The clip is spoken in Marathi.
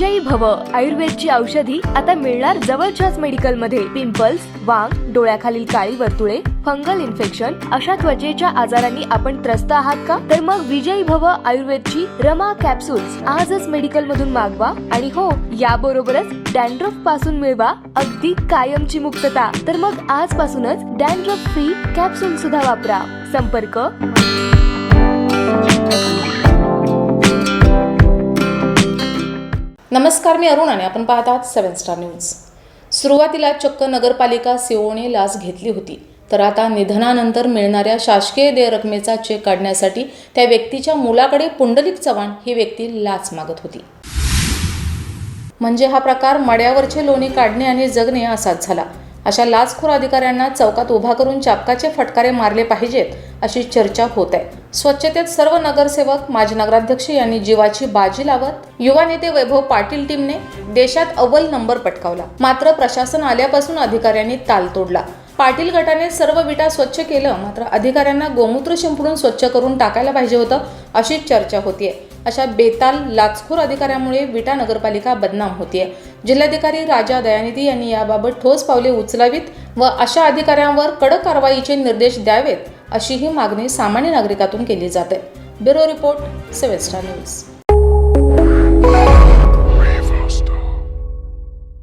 विजयी भव. आयुर्वेदची औषधी आता मिळणार जवळच्याच मेडिकलमध्ये. पिंपल्स वांग डोळ्याखालील काळी वर्तुळे फंगल इन्फेक्शन अशा त्वचेच्या आजारांनी आपण त्रस्त आहात का? तर मग विजयी भव आयुर्वेदची रमा कॅप्सूल्स आजच मेडिकल मधून मागवा आणि हो याबरोबरच डॅन्ड्रफपासून मिळवा अगदी कायमची मुक्तता. तर मग आजपासूनच डॅन्ड्रफ फ्री कॅप्सूल सुद्धा वापरा. संपर्क नमस्कार मी अरुण आणि आपण पाहत आहात सेवन स्टार न्यूज सुरुवातीला चक्क नगरपालिका सीओने लाच घेतली होती. तर आता निधनानंतर मिळणाऱ्या शासकीय देय रकमेचा चेक काढण्यासाठी त्या व्यक्तीच्या मुलाकडे पुंडलिक चव्हाण ही व्यक्ती लाच मागत होती. म्हणजे हा प्रकार मड्यावरचे लोणी काढणे आणि जगणे असाच झाला. अशा लाचखोर अधिकाऱ्यांना चौकात उभा करून चापकाचे फटकारे मारले पाहिजेत अशी चर्चा होत आहे. स्वच्छतेत सर्व नगरसेवक माजी नगराध्यक्ष यांनी जीवाची बाजी लावत युवा नेते वैभव पाटील टीमने देशात अव्वल नंबर पटकावला. मात्र प्रशासन आल्यापासून अधिकाऱ्यांनी ताल तोडला. पाटील गटाने सर्व विटा स्वच्छ केलं मात्र अधिकाऱ्यांना गोमूत्र शिंपडून स्वच्छ करून टाकायला पाहिजे होतं अशी चर्चा होतीये. अशा बेताल लाचखोर अधिकाऱ्यामुळे विटा नगरपालिका बदनाम होतीये. जिल्हाधिकारी राजा दयानिधी यांनी याबाबत ठोस पावले उचलावीत व अशा अधिकाऱ्यांवर कडक कारवाईचे निर्देश द्यावेत अशी ही मागणी सामान्य नागरिकातून केली जाते. Bureau report seven star news.